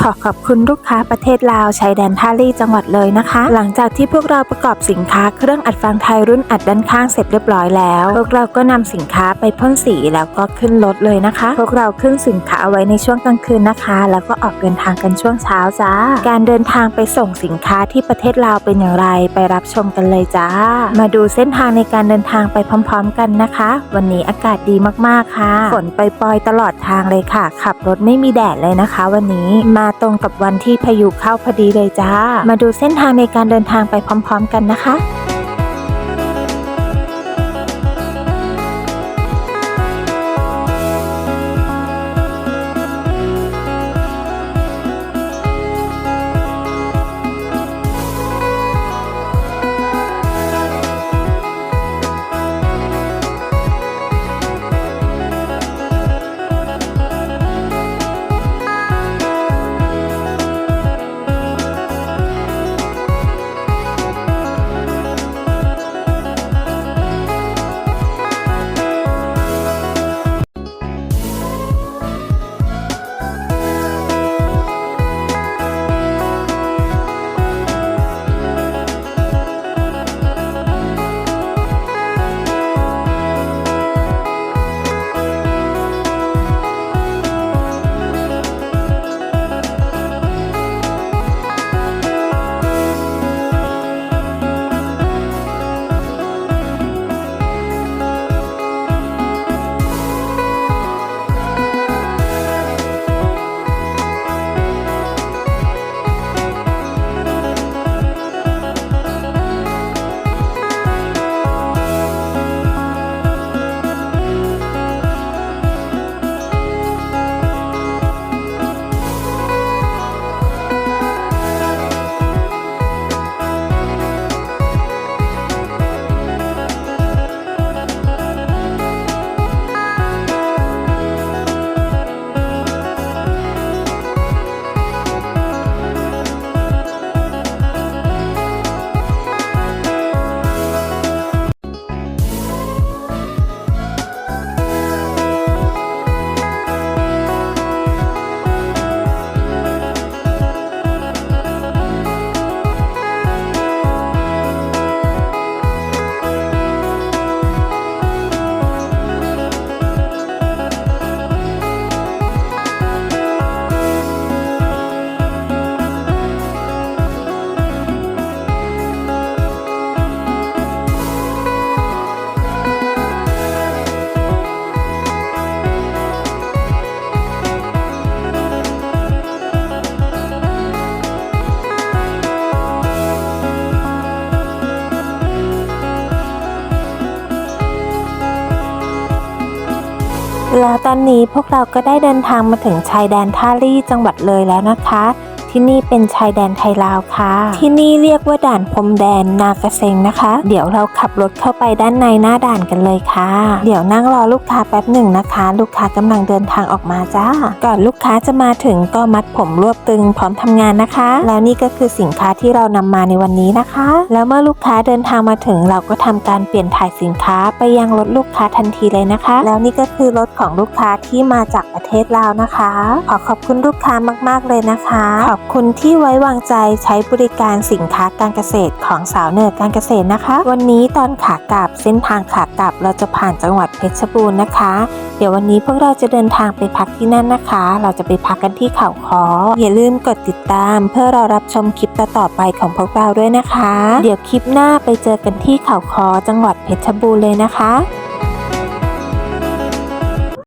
ขอขอบคุณลูกค้าประเทศลาวชายแดนท่าลี่จังหวัดเลยนะคะ หลังจากที่พวกเราประกอบสินค้าเครื่องอัดฟังไทยรุ่นอัดด้านข้างเสร็จเรียบร้อยแล้ว พวกเราก็นำสินค้าไปพ่นสีแล้วก็ขึ้นรถเลยนะคะ พวกเราขึ้นสินค้าเอาไว้ในช่วงกลางคืนนะคะ แล้วก็ออกเดินทางกันช่วงเช้าจ้า การเดินทางไปส่งสินค้าที่ประเทศลาวเป็นอย่างไรไปรับชมกันเลยจ้า มาดูเส้นทางในการเดินทางไปพร้อม ๆ กันนะคะ วันนี้อากาศดีมากๆค่ะฝนปล่อยๆตลอดทางเลยค่ะ ขับรถไม่มีแดดเลยนะคะ วันนี้มาาตรงกับวันที่พายุเข้าพอดีเลยจ้า มาดูเส้นทางในการเดินทางไปพร้อม ๆ กันนะคะ แล้วตอนนี้พวกเราก็ได้เดินทางมาถึงชายแดนท่าลี่จังหวัดเลยแล้วนะคะ ที่นี่เป็นชายแดนไทยลาวค่ะ ที่นี่เรียกว่าด่านพรมแดนนากระเซงนะคะ เดี๋ยวเราขับรถเข้าไปด้านในหน้าด่านกันเลยค่ะ เดี๋ยวนั่งรอลูกค้าแป๊บหนึ่งนะคะ ลูกค้ากำลังเดินทางออกมาจ้า ก่อนลูกค้าจะมาถึงก็มัดผมรวบตึงพร้อมทำงานนะคะ แล้วนี่ก็คือสินค้าที่เรานำมาในวันนี้นะคะ แล้วเมื่อลูกค้าเดินทางมาถึง เราก็ทำการเปลี่ยนถ่ายสินค้าไปยังรถลูกค้าทันทีเลยนะคะ แล้วนี่ก็คือรถของลูกค้าที่มาจากประเทศลาวนะคะ ขอขอบคุณลูกค้ามาก ๆเลยนะคะขอบคุณที่ไว้วางใจใช้บริการสินค้าการเกษตรของสาวเหนือการเกษตรนะคะ วันนี้ตอนขากลับเส้นทางขากลับเราจะผ่านจังหวัดเพชรบูรณ์นะคะ เดี๋ยววันนี้พวกเราจะเดินทางไปพักที่นั่นนะคะ เราจะไปพักกันที่เขาคออย่าลืมกดติดตาม เพื่อเรารับชมคลิปต่อไปของพวกเราด้วยนะคะ เดี๋ยวคลิปหน้าไปเจอกันที่เขาคอจังหวัดเพชรบูรณ์เลยนะคะ